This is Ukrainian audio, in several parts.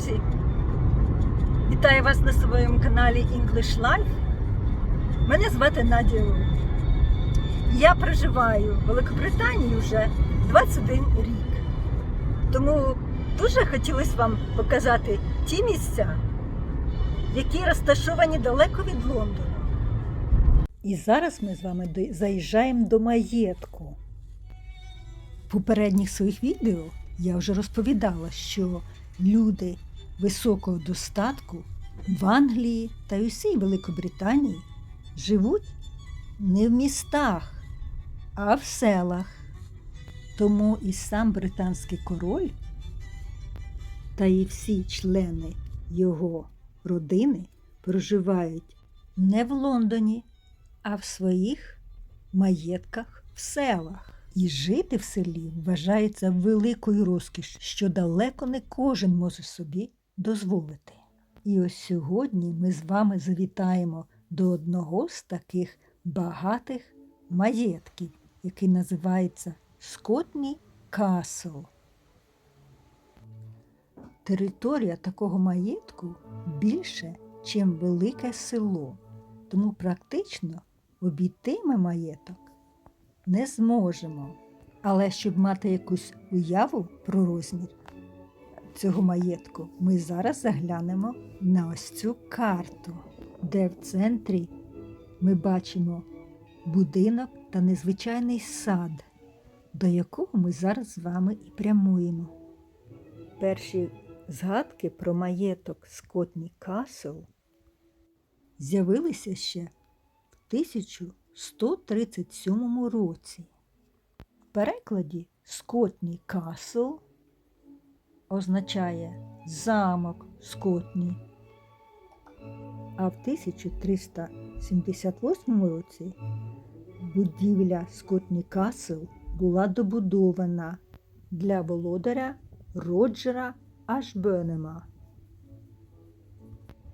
друзі! Вітаю вас на своєму каналі English Life. Мене звати Надія Лу. Я проживаю в Великобританії вже 21 рік. Тому дуже хотілося вам показати ті місця, які розташовані далеко від Лондона. І зараз ми з вами заїжджаємо до маєтку. В попередніх своїх відео я вже розповідала, що люди високого достатку в Англії та й усій Великобританії живуть не в містах, а в селах. Тому і сам британський король та і всі члени його родини проживають не в Лондоні, а в своїх маєтках в селах. І жити в селі вважається великою розкіш, що далеко не кожен може собі дозволити. І ось сьогодні ми з вами завітаємо до одного з таких багатих маєтків, який називається Скотній Касл. Територія такого маєтку більше, ніж велике село, тому практично обійти ми маєток не зможемо. Але щоб мати якусь уяву про розмір цього маєтку, ми зараз заглянемо на ось цю карту, де в центрі ми бачимо будинок та незвичайний сад, до якого ми зараз з вами і прямуємо. Перші згадки про маєток Скотні Касл з'явилися ще в 1137 році. В перекладі Скотній Касл означає замок Скотній. А в 1378 році будівля Скотній Касл була добудована для володаря Роджера Ашбенема,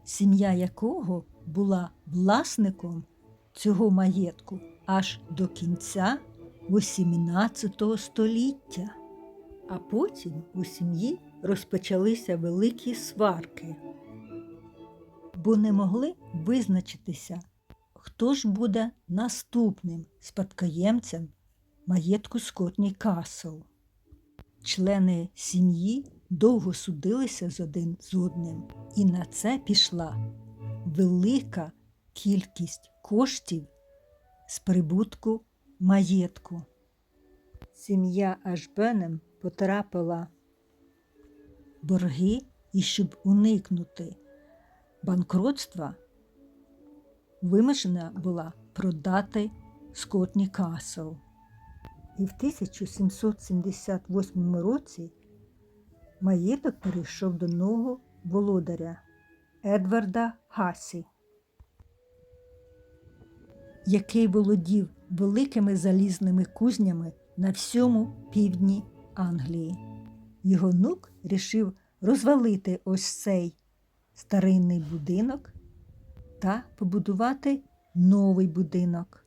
сім'я якого була власником цього маєтку аж до кінця XVIII століття. А потім у сім'ї розпочалися великі сварки, бо не могли визначитися, хто ж буде наступним спадкоємцем маєтку Скотній Касл. Члени сім'ї довго судилися з один з одним, і на це пішла велика кількість коштів з прибутку маєтку. Сім'я Ашбенем потрапила борги, і щоб уникнути банкротства, вимушена була продати Скотні Касл. І в 1778 році маєток перейшов до нового володаря Едварда Гасі, який володів великими залізними кузнями на всьому півдні Англії. Його внук рішив розвалити ось цей старинний будинок та побудувати новий будинок.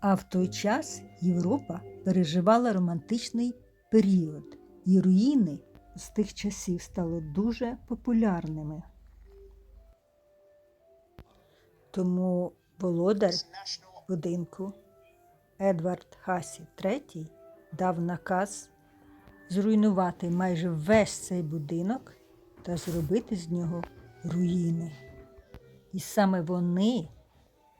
А в той час Європа переживала романтичний період, і руїни з тих часів стали дуже популярними. Тому володар будинку Едвард Хасі III дав наказ зруйнувати майже весь цей будинок та зробити з нього руїни. І саме вони,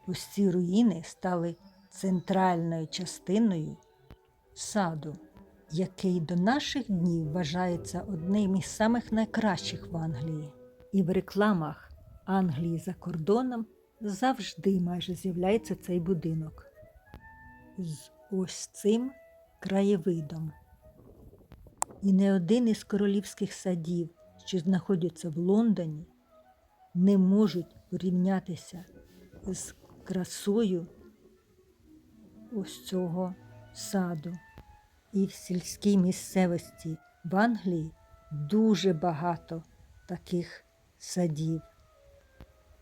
ось ці руїни, стали центральною частиною саду, який до наших днів вважається одним із самих найкращих в Англії. І в рекламах Англії за кордоном завжди майже з'являється цей будинок з ось цим краєвидом. І не один із королівських садів, що знаходяться в Лондоні, не можуть порівнятися з красою ось цього саду. І в сільській місцевості в Англії дуже багато таких садів,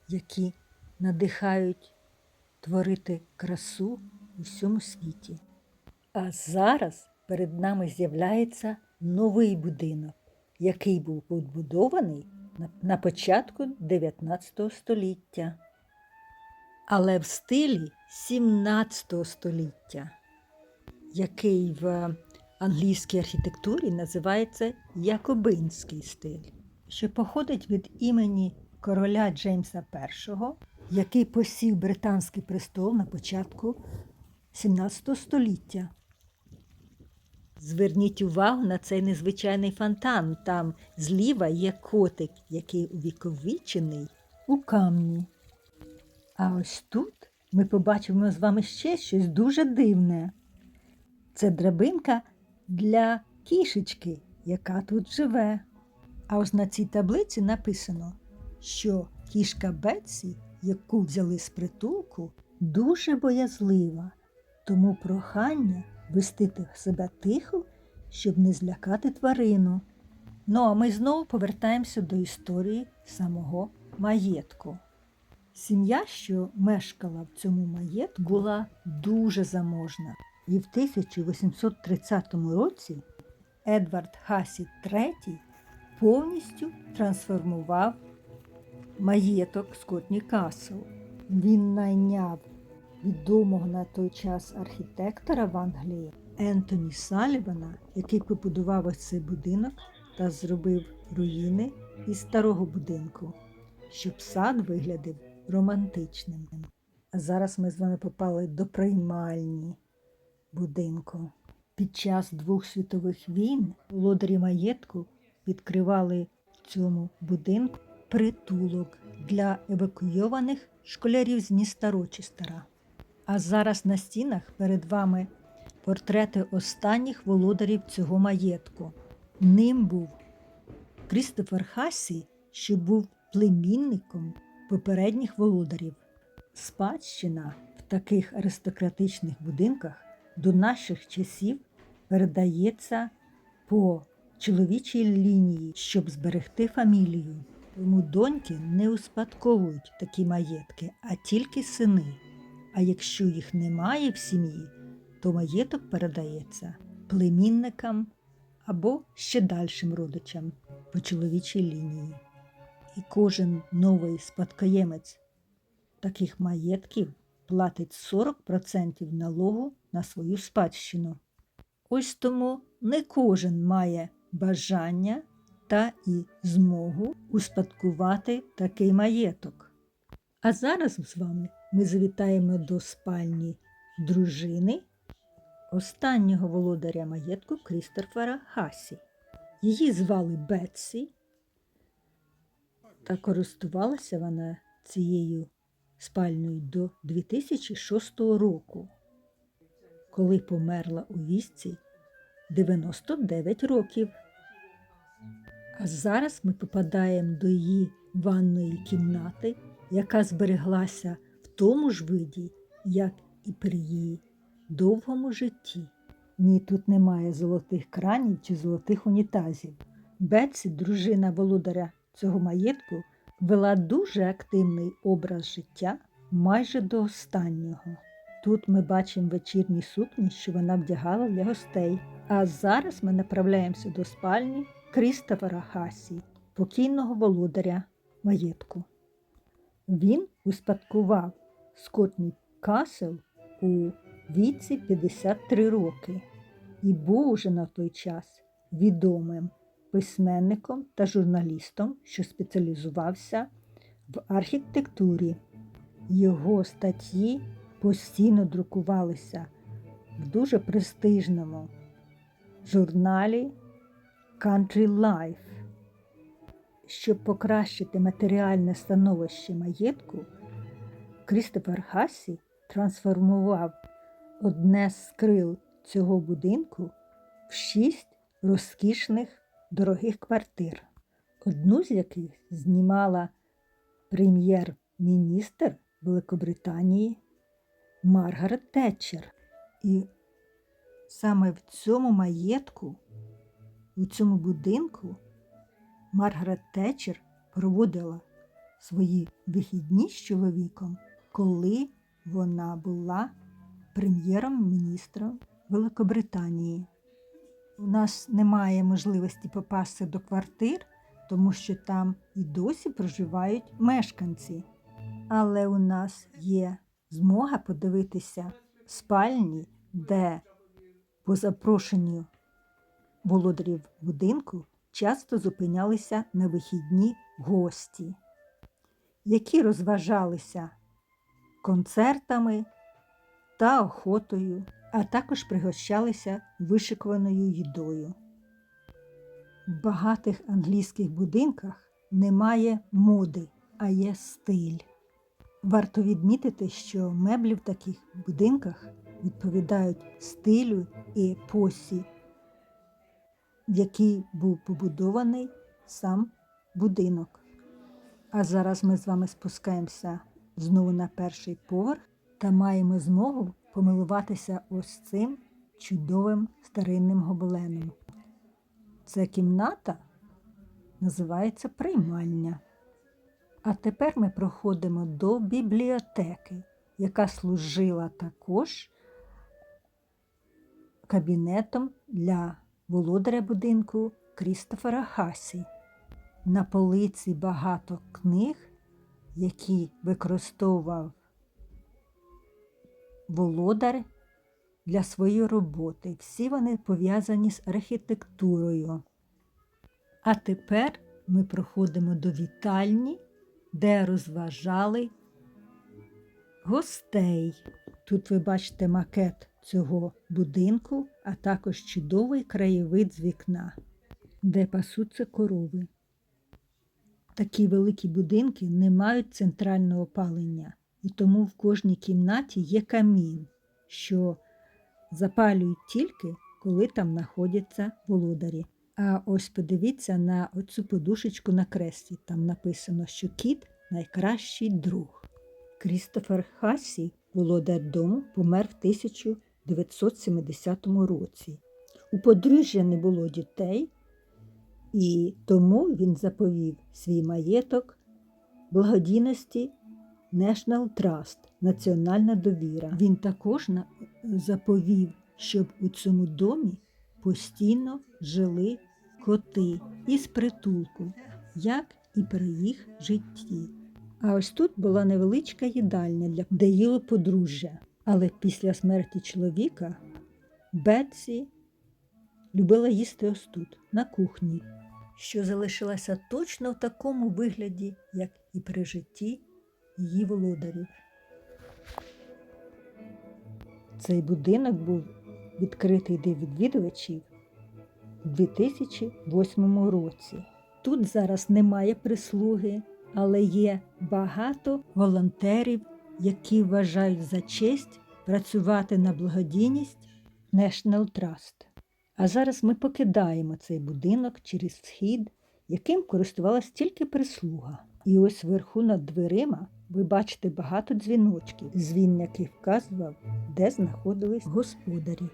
які надихають творити красу у всьому світі. А зараз перед нами з'являється новий будинок, який був побудований на- початку 19 століття, але в стилі 17 століття, який в англійській архітектурі називається Якобинський стиль, що походить від імені короля Джеймса І, який посів британський престол на початку 17 століття. Зверніть увагу на цей незвичайний фонтан. Там зліва є котик, який увіковічений у камні. А ось тут ми побачимо з вами ще щось дуже дивне. Це драбинка для кішечки, яка тут живе. А ось на цій таблиці написано, що кішка Бетсі, яку взяли з притулку, дуже боязлива, тому прохання вести себе тихо, щоб не злякати тварину. Ну а ми знову повертаємося до історії самого маєтку. Сім'я, що мешкала в цьому маєтку, була дуже заможна. І в 1830 році Едвард Хасі III повністю трансформував маєток Скотні Касл. Він найняв відомого на той час архітектора в Англії Ентоні Салівана, який побудував ось цей будинок та зробив руїни із старого будинку, щоб сад виглядав романтичним. А зараз ми з вами попали до приймальні будинку. Під час двох світових війн володарі маєтку відкривали в цьому будинку притулок для евакуйованих школярів з міста Рочестера. А зараз на стінах перед вами портрети останніх володарів цього маєтку. Ним був Крістофер Хасі, що був племінником попередніх володарів. Спадщина в таких аристократичних будинках до наших часів передається по чоловічій лінії, щоб зберегти фамілію. Тому доньки не успадковують такі маєтки, а тільки сини. А якщо їх немає в сім'ї, то маєток передається племінникам або ще дальшим родичам по чоловічій лінії. І кожен новий спадкоємець таких маєтків платить 40% налогу на свою спадщину. Ось тому не кожен має бажання та і змогу успадкувати такий маєток. А зараз з вами ми завітаємо до спальні дружини останнього володаря маєтку Крістофера Хасі. Її звали Бетсі, та користувалася вона цією спальною до 2006 року, коли померла у вісці 99 років. А зараз ми попадаємо до її ванної кімнати, яка збереглася тому ж виді, як і при її довгому житті. Ні, тут немає золотих кранів чи золотих унітазів. Бетсі, дружина володаря цього маєтку, вела дуже активний образ життя майже до останнього. Тут ми бачимо вечірні сукні, що вона вдягала для гостей. А зараз ми направляємося до спальні Крістофера Хасі, покійного володаря маєтку. Він успадкував Скотній Касел у віці 53 роки і був уже на той час відомим письменником та журналістом, що спеціалізувався в архітектурі. Його статті постійно друкувалися в дуже престижному журналі Country Life. Щоб покращити матеріальне становище маєтку, Крістофер Хасі трансформував одне з крил цього будинку в шість розкішних дорогих квартир, одну з яких знімала прем'єр-міністр Великобританії Маргарет Тетчер. І саме в цьому маєтку, у цьому будинку, Маргарет Тетчер проводила свої вихідні з чоловіком, коли вона була прем'єром-міністром Великобританії. у нас немає можливості попасти до квартир, тому що там і досі проживають мешканці. Але у нас є змога подивитися спальні, де по запрошенню володарів будинку часто зупинялися на вихідні гості, які розважалися концертами та охотою, а також пригощалися вишикуваною їдою. В багатих англійських будинках немає моди, а є стиль. Варто відмітити, що меблі в таких будинках відповідають стилю і епосі, в який був побудований сам будинок. А зараз ми з вами спускаємося знову на перший поверх та маємо змогу помилуватися ось цим чудовим старинним гобеленом. Ця кімната називається приймальня. А тепер ми проходимо до бібліотеки, яка служила також кабінетом для володаря будинку Крістофера Хасі. На полиці багато книг, які використовував володар для своєї роботи. Всі вони пов'язані з архітектурою. А тепер ми проходимо до вітальні, де розважали гостей. Тут ви бачите макет цього будинку, а також чудовий краєвид з вікна, де пасуться корови. Такі великі будинки не мають центрального опалення, і тому в кожній кімнаті є камін, що запалюють тільки, коли там знаходяться володарі. А ось подивіться на оцю подушечку на кресті. Там написано, що кіт найкращий друг. Крістофер Хасі, володар дому, помер в 1970 році. У подружжя не було дітей, і тому він заповів свій маєток благодійності National Trust Національна довіра. Він також заповів, щоб у цьому домі постійно жили коти із притулку, як і при їх житті. А ось тут була невеличка їдальня, для де їло подружжя. Але після смерті чоловіка Бетсі любила їсти ось тут, на кухні, що залишилася точно в такому вигляді, як і при житті її володарів. Цей будинок був відкритий для відвідувачів у 2008 році. Тут зараз немає прислуги, але є багато волонтерів, які вважають за честь працювати на благодійність National Trust. А зараз ми покидаємо цей будинок через схід, яким користувалась тільки прислуга. І ось вверху над дверима ви бачите багато дзвіночків, дзвін яких вказував, де знаходились господарі.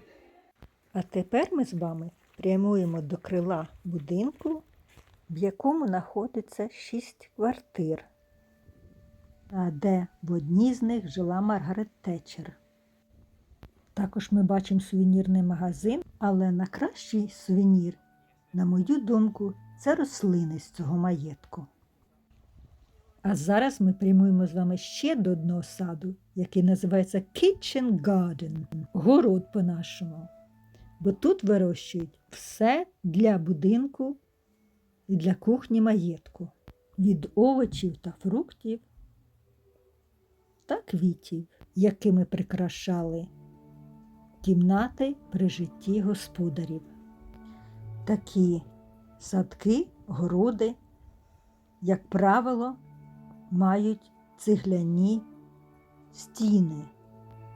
А тепер ми з вами прямуємо до крила будинку, в якому знаходиться шість квартир, а де в одній з них жила Маргарет Тетчер. Також ми бачимо сувенірний магазин, але найкращий сувенір, на мою думку, це рослини з цього маєтку. А зараз ми прямуємо з вами ще до одного саду, який називається Kitchen Garden, город по-нашому. Бо тут вирощують все для будинку і для кухні маєтку, від овочів та фруктів та квітів, якими прикрашали кімнати при житті господарів. Такі садки, городи, як правило, мають цегляні стіни,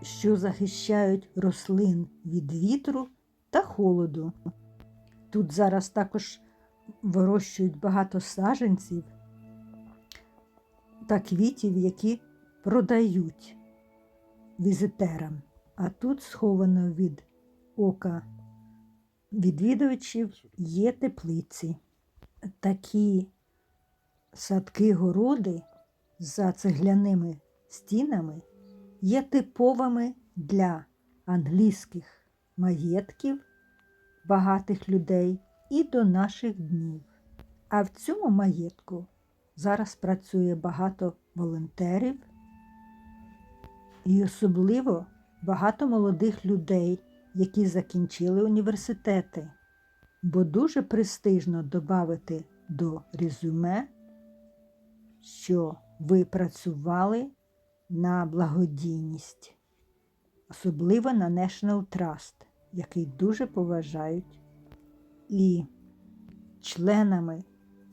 що захищають рослин від вітру та холоду. Тут зараз також вирощують багато саджанців та квітів, які продають візитерам. А тут сховано від ока відвідувачів є теплиці. Такі садки городи за цегляними стінами є типовими для англійських маєтків, багатих людей і до наших днів. А в цьому маєтку зараз працює багато волонтерів і особливо багато молодих людей, які закінчили університети, бо дуже престижно додати до резюме, що ви працювали на благодійність, особливо на National Trust, який дуже поважають. І членами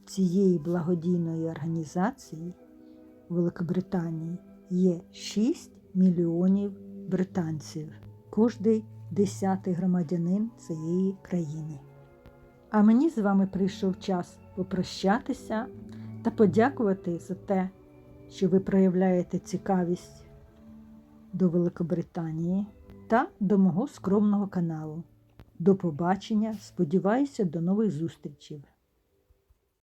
цієї благодійної організації у Великобританії є 6 мільйонів британців, кожний десятий громадянин цієї країни. А мені з вами прийшов час попрощатися та подякувати за те, що ви проявляєте цікавість до Великобританії та до мого скромного каналу. До побачення, сподіваюся, до нових зустрічей.